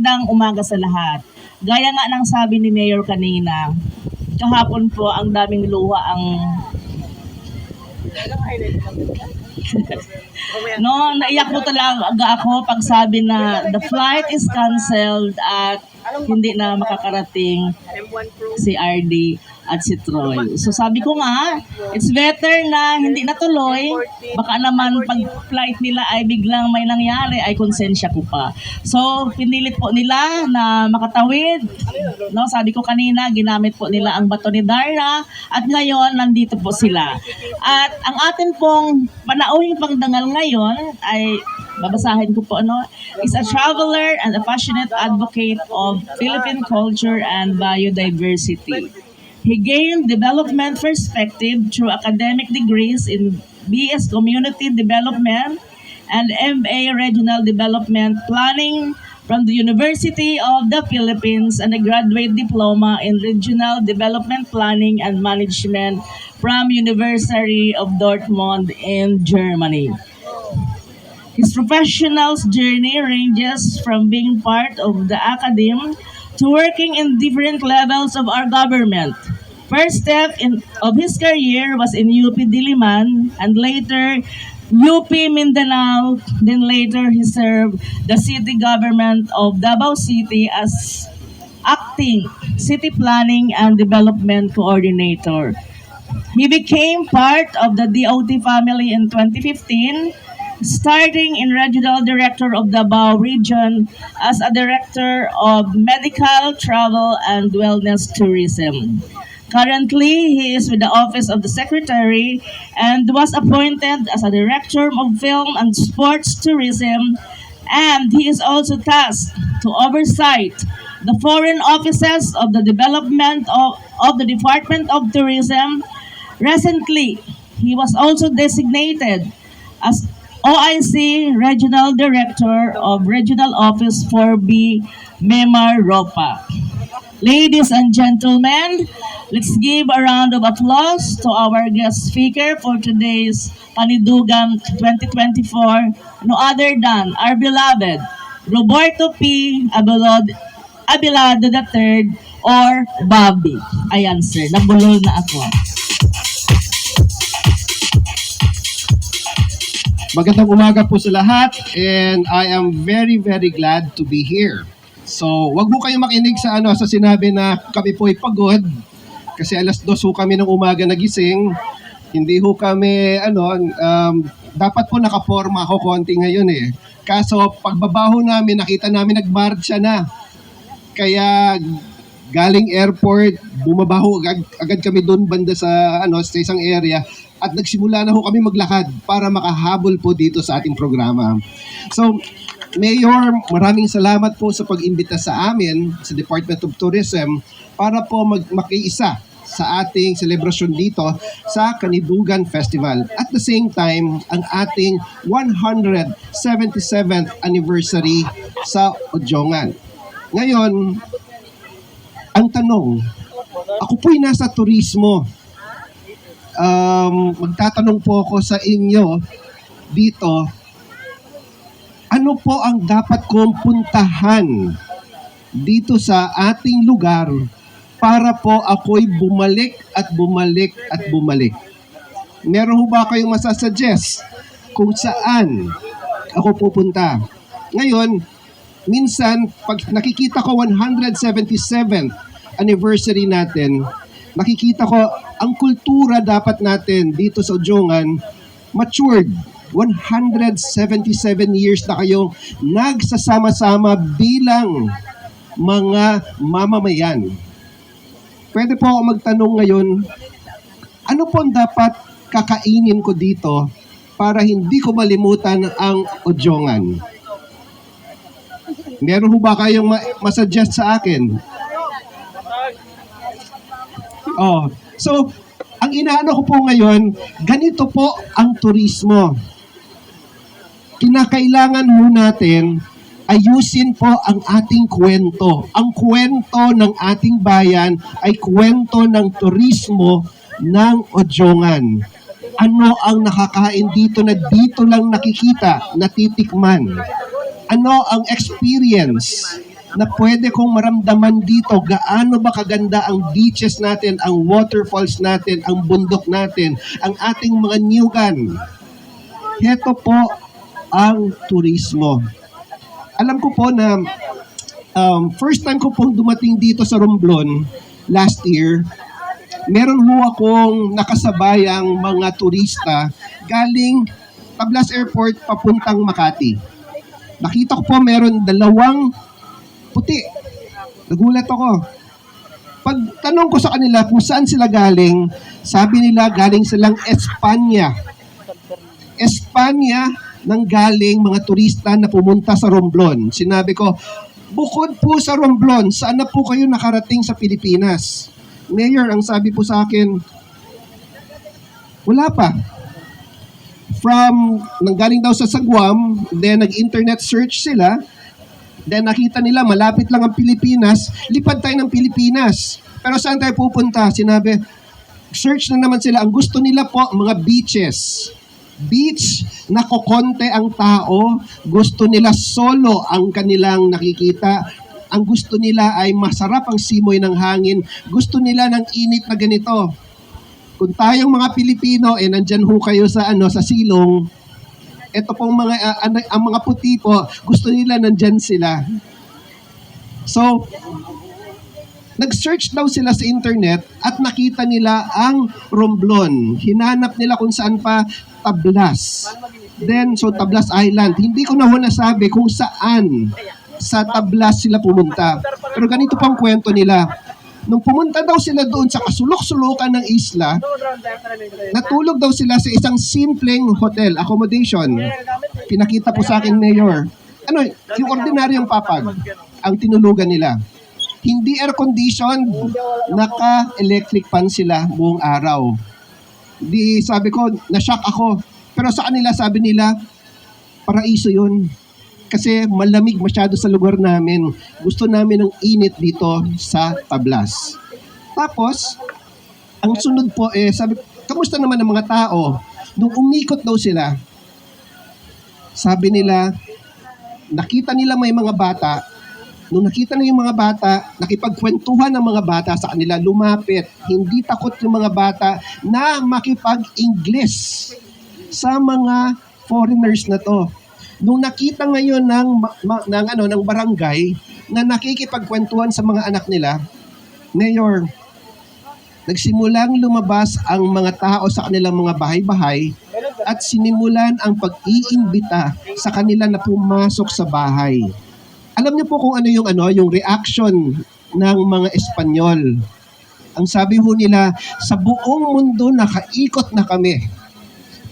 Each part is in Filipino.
Magandang umaga sa lahat. Gaya nga ng sabi ni Mayor kanina, kahapon po ang daming luha ang no, naiyak po talaga ako pag sabi na the flight is canceled at hindi na makakarating si RD at si Troy. So sabi ko nga, it's better na hindi natuloy. Baka naman pag flight nila ay biglang may nangyari, ay konsensya ko pa. So pinilit po nila na makatawid. No, sabi ko kanina, ginamit po nila ang bato ni Dara at ngayon nandito po sila. At ang atin pong panauhing pangdangal ngayon ay babasahin ko po ano, is a traveler and a passionate advocate of Philippine culture and biodiversity. He gained development perspective through academic degrees in BS Community Development and MA Regional Development Planning from the University of the Philippines and a graduate diploma in Regional Development Planning and Management from University of Dortmund in Germany. His professional journey ranges from being part of the academy to working in different levels of our government. First step in, of his career was in UP Diliman and later UP Mindanao. Then later he served the city government of Davao City as acting city planning and development coordinator. He became part of the DOT family in 2015, starting in regional director of Davao region as a director of medical, travel, and wellness tourism. Currently, he is with the Office of the Secretary and was appointed as a Director of Film and Sports Tourism and he is also tasked to oversight the foreign offices of the development of, of the Department of Tourism. Recently, he was also designated as OIC Regional Director of Regional Office 4B Memar Ropa. Ladies and gentlemen, let's give a round of applause to our guest speaker for today's Panidugan 2024, no other than our beloved Roberto P. Abilod, Abilado III or Bobby. Ayan sir, nabulol na ako. Magandang umaga po sa lahat and I am very very glad to be here. So, wag mo kayo makinig sa ano sa sinabi na kami po ay pagod kasi alas dos ho kami ng umaga nagising. Hindi ho kami ano um, dapat po nakaporma ako konti ngayon eh. Kaso pagbabaho namin nakita namin nagmarcha na. Kaya galing airport, bumabaho agad, agad kami doon banda sa ano sa isang area at nagsimula na ho kami maglakad para makahabol po dito sa ating programa. So, Mayor, maraming salamat po sa pag-imbita sa amin sa Department of Tourism para po mag makiisa sa ating selebrasyon dito sa Kanidugan Festival. At the same time, ang ating 177th anniversary sa Odjongan. Ngayon, ang tanong, ako po'y nasa turismo. Um, magtatanong po ako sa inyo dito, ano po ang dapat kong puntahan dito sa ating lugar para po ako'y bumalik at bumalik at bumalik? Meron ho ba kayong masasuggest kung saan ako pupunta? Ngayon, minsan, pag nakikita ko 177th anniversary natin, nakikita ko ang kultura dapat natin dito sa Ujongan matured. 177 years na kayong nagsasama-sama bilang mga mamamayan. Pwede po ako magtanong ngayon, ano po ang dapat kakainin ko dito para hindi ko malimutan ang Ujongan? Meron ho ba kayong ma- masuggest sa akin? Oh, so ang inaano ko po ngayon, ganito po ang turismo. Kinakailangan ho natin ayusin po ang ating kwento. Ang kwento ng ating bayan ay kwento ng turismo ng Odjongan. Ano ang nakakain dito na dito lang nakikita, natitikman? Ano ang experience na pwede kong maramdaman dito gaano ba kaganda ang beaches natin, ang waterfalls natin, ang bundok natin, ang ating mga nyugan. Heto po ang turismo. Alam ko po na um, first time ko pong dumating dito sa Romblon last year, meron ho akong nakasabayang mga turista galing Tablas Airport papuntang Makati. Nakita ko po meron dalawang puti. Nagulat ako. Pag tanong ko sa kanila kung saan sila galing, sabi nila galing silang Espanya. Espanya nang galing mga turista na pumunta sa Romblon. Sinabi ko, bukod po sa Romblon, saan na po kayo nakarating sa Pilipinas? Mayor, ang sabi po sa akin, wala pa. From, nanggaling daw sa Sagwam, then nag-internet search sila, then nakita nila malapit lang ang Pilipinas, lipad tayo ng Pilipinas. Pero saan tayo pupunta? Sinabi, search na naman sila. Ang gusto nila po, mga beaches. Beach na kokonte ang tao. Gusto nila solo ang kanilang nakikita. Ang gusto nila ay masarap ang simoy ng hangin. Gusto nila ng init na ganito. Kung tayong mga Pilipino, eh, nandyan ho kayo sa, ano, sa silong, ito pong mga, ano, ang mga puti po, gusto nila nandyan sila. So, nag-search daw sila sa internet at nakita nila ang Romblon. Hinanap nila kung saan pa Tablas. Then, so Tablas Island. Hindi ko na ho nasabi kung saan sa Tablas sila pumunta. Pero ganito pang kwento nila. Nung pumunta daw sila doon sa kasulok-sulukan ng isla, natulog daw sila sa isang simpleng hotel accommodation. Pinakita po sa akin, Mayor. Ano, yung ordinaryong papag ang tinulugan nila. Hindi air condition, naka-electric fan sila buong araw. Di sabi ko, na-shock ako. Pero sa kanila, sabi nila, paraiso yun. Kasi malamig masyado sa lugar namin. Gusto namin ng init dito sa Tablas. Tapos, ang sunod po eh, sabi, kamusta naman ang mga tao? Nung umikot daw sila, sabi nila, nakita nila may mga bata, nung nakita na yung mga bata, nakipagkwentuhan ng mga bata sa kanila, lumapit. Hindi takot yung mga bata na makipag-English sa mga foreigners na to. Nung nakita ngayon ng, ma- ng, ano, ng barangay na nakikipagkwentuhan sa mga anak nila, Mayor, nagsimulang lumabas ang mga tao sa kanilang mga bahay-bahay at sinimulan ang pag-iimbita sa kanila na pumasok sa bahay. Alam niyo po kung ano yung ano, yung reaction ng mga Espanyol. Ang sabi ho nila, sa buong mundo nakaikot na kami.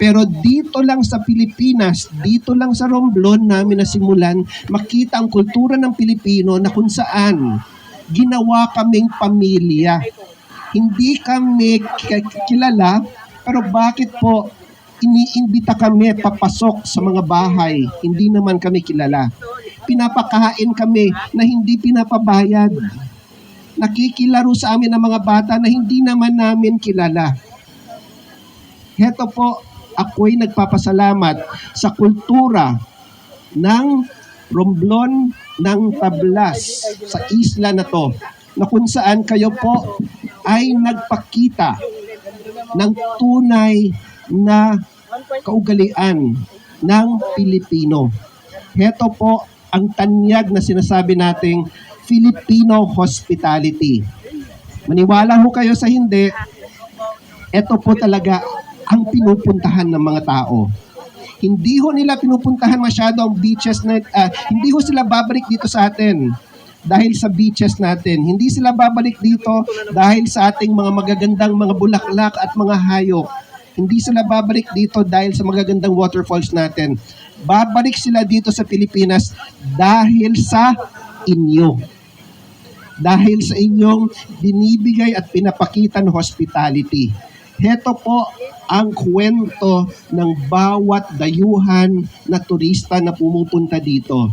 Pero dito lang sa Pilipinas, dito lang sa Romblon namin nasimulan makita ang kultura ng Pilipino na kung saan ginawa kaming pamilya. Hindi kami kilala, pero bakit po iniimbita kami papasok sa mga bahay? Hindi naman kami kilala. Pinapakain kami na hindi pinapabayad. Nakikilaro sa amin ang mga bata na hindi naman namin kilala. Heto po, ako'y nagpapasalamat sa kultura ng Romblon ng Tablas sa isla na to na kung saan kayo po ay nagpakita ng tunay na kaugalian ng Pilipino. Heto po ang tanyag na sinasabi nating Filipino hospitality. Maniwala ho kayo sa hindi, ito po talaga ang pinupuntahan ng mga tao. Hindi ho nila pinupuntahan masyado ang beaches na, ah, hindi ho sila babalik dito sa atin dahil sa beaches natin. Hindi sila babalik dito dahil sa ating mga magagandang mga bulaklak at mga hayop. Hindi sila babalik dito dahil sa magagandang waterfalls natin. Babalik sila dito sa Pilipinas dahil sa inyo. Dahil sa inyong binibigay at pinapakita ng hospitality. Heto po ang kwento ng bawat dayuhan na turista na pumupunta dito.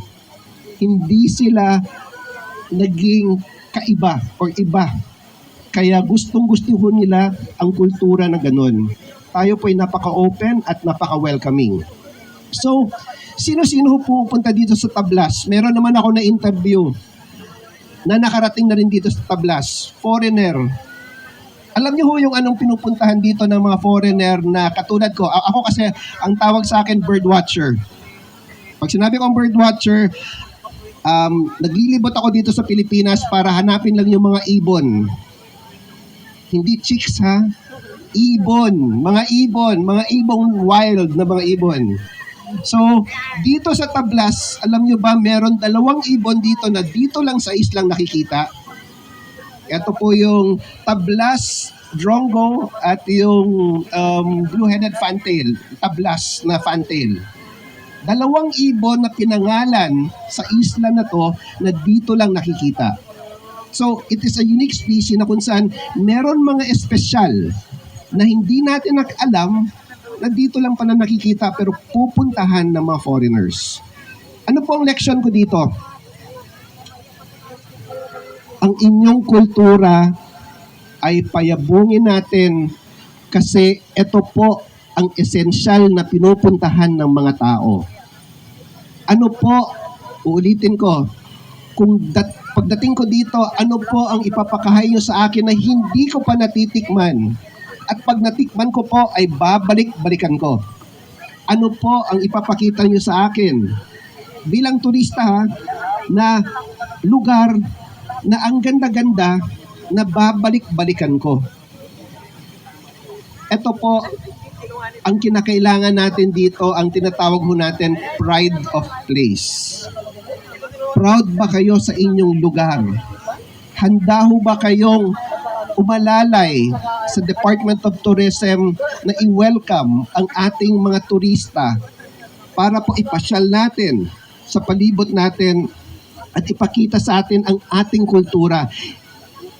Hindi sila naging kaiba or iba. Kaya gustong gusto ho nila ang kultura na ganun. Tayo po ay napaka-open at napaka-welcoming. So, sino-sino ho pupunta dito sa Tablas? Meron naman ako na interview na nakarating na rin dito sa Tablas, foreigner. Alam niyo ho yung anong pinupuntahan dito ng mga foreigner na katulad ko. A- Ako kasi, ang tawag sa akin, bird watcher. Pag sinabi kong bird watcher, um, naglilibot ako dito sa Pilipinas para hanapin lang yung mga ibon. Hindi chicks ha, ibon, mga ibon, mga ibong wild na mga ibon. So, dito sa Tablas, alam nyo ba, meron dalawang ibon dito na dito lang sa islang nakikita. Ito po yung Tablas Drongo at yung um, blue-headed fantail, Tablas na fantail. Dalawang ibon na pinangalan sa isla na to na dito lang nakikita. So, it is a unique species na kung saan meron mga espesyal na hindi natin alam na dito lang pala nakikita pero pupuntahan ng mga foreigners. Ano po ang leksyon ko dito? Ang inyong kultura ay payabungin natin kasi ito po ang esensyal na pinupuntahan ng mga tao. Ano po, uulitin ko, kung dat, pagdating ko dito, ano po ang ipapakahay nyo sa akin na hindi ko pa natitikman? At pag natikman ko po, ay babalik-balikan ko. Ano po ang ipapakita nyo sa akin? Bilang turista ha, na lugar na ang ganda-ganda na babalik-balikan ko. Ito po, ang kinakailangan natin dito, ang tinatawag ho natin pride of place. Proud ba kayo sa inyong lugar? Handa ho ba kayong umalalay sa Department of Tourism na i-welcome ang ating mga turista para po ipasyal natin sa palibot natin at ipakita sa atin ang ating kultura.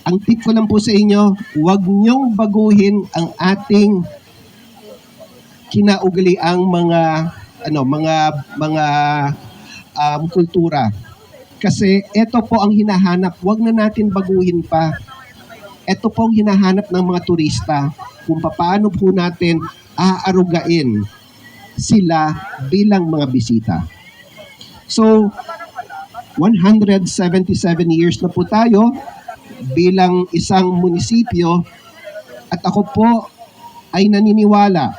Ang tip ko lang po sa inyo, huwag niyong baguhin ang ating kinaugali ang mga ano mga mga um, kultura. Kasi ito po ang hinahanap, huwag na natin baguhin pa. Ito po ang hinahanap ng mga turista kung paano po natin aarugain sila bilang mga bisita. So, 177 years na po tayo bilang isang munisipyo at ako po ay naniniwala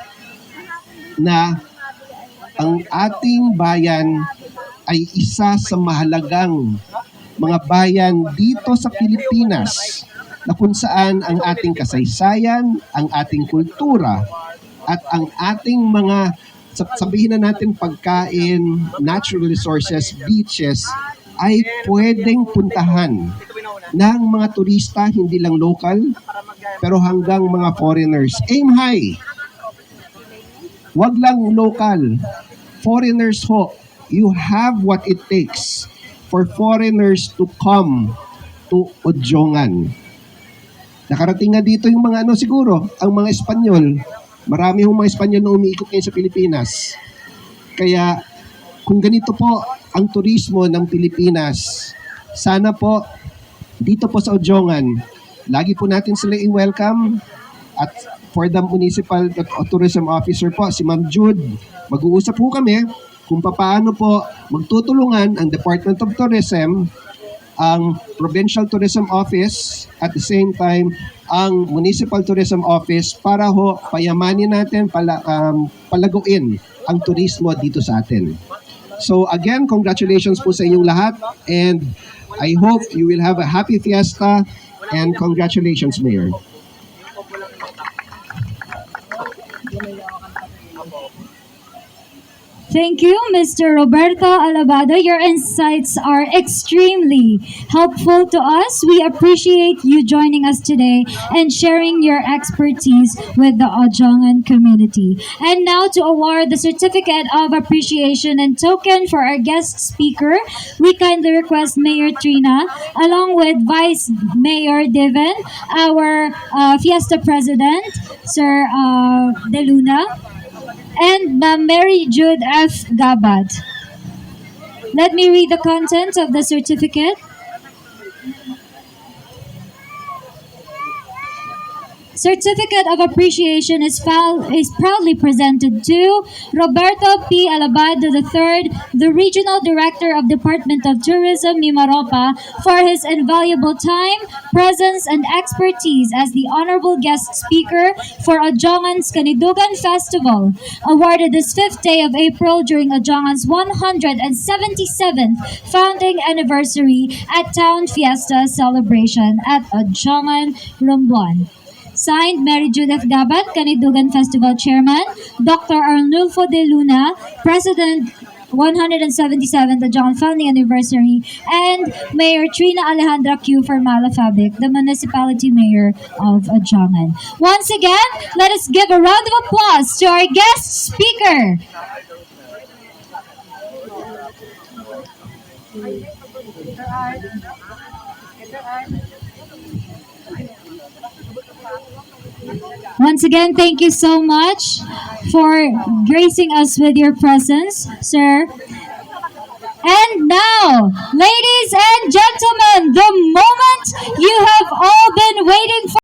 na ang ating bayan ay isa sa mahalagang mga bayan dito sa Pilipinas na kung saan ang ating kasaysayan, ang ating kultura, at ang ating mga sab- sabihin na natin pagkain, natural resources, beaches, ay pwedeng puntahan ng mga turista, hindi lang local, pero hanggang mga foreigners. Aim high! Wag lang local. Foreigners ho, you have what it takes for foreigners to come to Odjongan. Nakarating nga dito yung mga ano siguro, ang mga Espanyol. Marami hong mga Espanyol na umiikot ngayon sa Pilipinas. Kaya kung ganito po ang turismo ng Pilipinas, sana po dito po sa Odjongan, lagi po natin sila i-welcome at for the municipal tourism officer po, si Ma'am Jude, mag-uusap po kami kung paano po magtutulungan ang Department of Tourism, ang Provincial Tourism Office, at the same time, ang Municipal Tourism Office para ho payamanin natin, pala, um, palaguin ang turismo dito sa atin. So again, congratulations po sa inyong lahat and I hope you will have a happy fiesta and congratulations, Mayor. Thank you, Mr. Roberto Alabado. Your insights are extremely helpful to us. We appreciate you joining us today and sharing your expertise with the Ojongan community. And now to award the certificate of appreciation and token for our guest speaker, we kindly request Mayor Trina, along with Vice Mayor Devin, our uh, Fiesta President, Sir uh, De Luna, and Ma'am Mary Jude F. Gabad. Let me read the content of the certificate. Certificate of appreciation is, is proudly presented to Roberto P. Alabado III, the Regional Director of Department of Tourism, Mimaropa, for his invaluable time, presence, and expertise as the honorable guest speaker for Ajongan's Kanidugan Festival, awarded this fifth day of April during Ajongan's 177th founding anniversary at Town Fiesta celebration at Ajongan, Romblon. Signed, Mary Judith Gabat, Kanidugan Festival Chairman, Dr. Arnulfo de Luna, President 177th Ajongan Founding Anniversary, and Mayor Trina Alejandra Q. Formala Fabic, the Municipality Mayor of Ajongan. Once again, let us give a round of applause to our guest speaker. Once again, thank you so much for gracing us with your presence, sir. And now, ladies and gentlemen, the moment you have all been waiting for.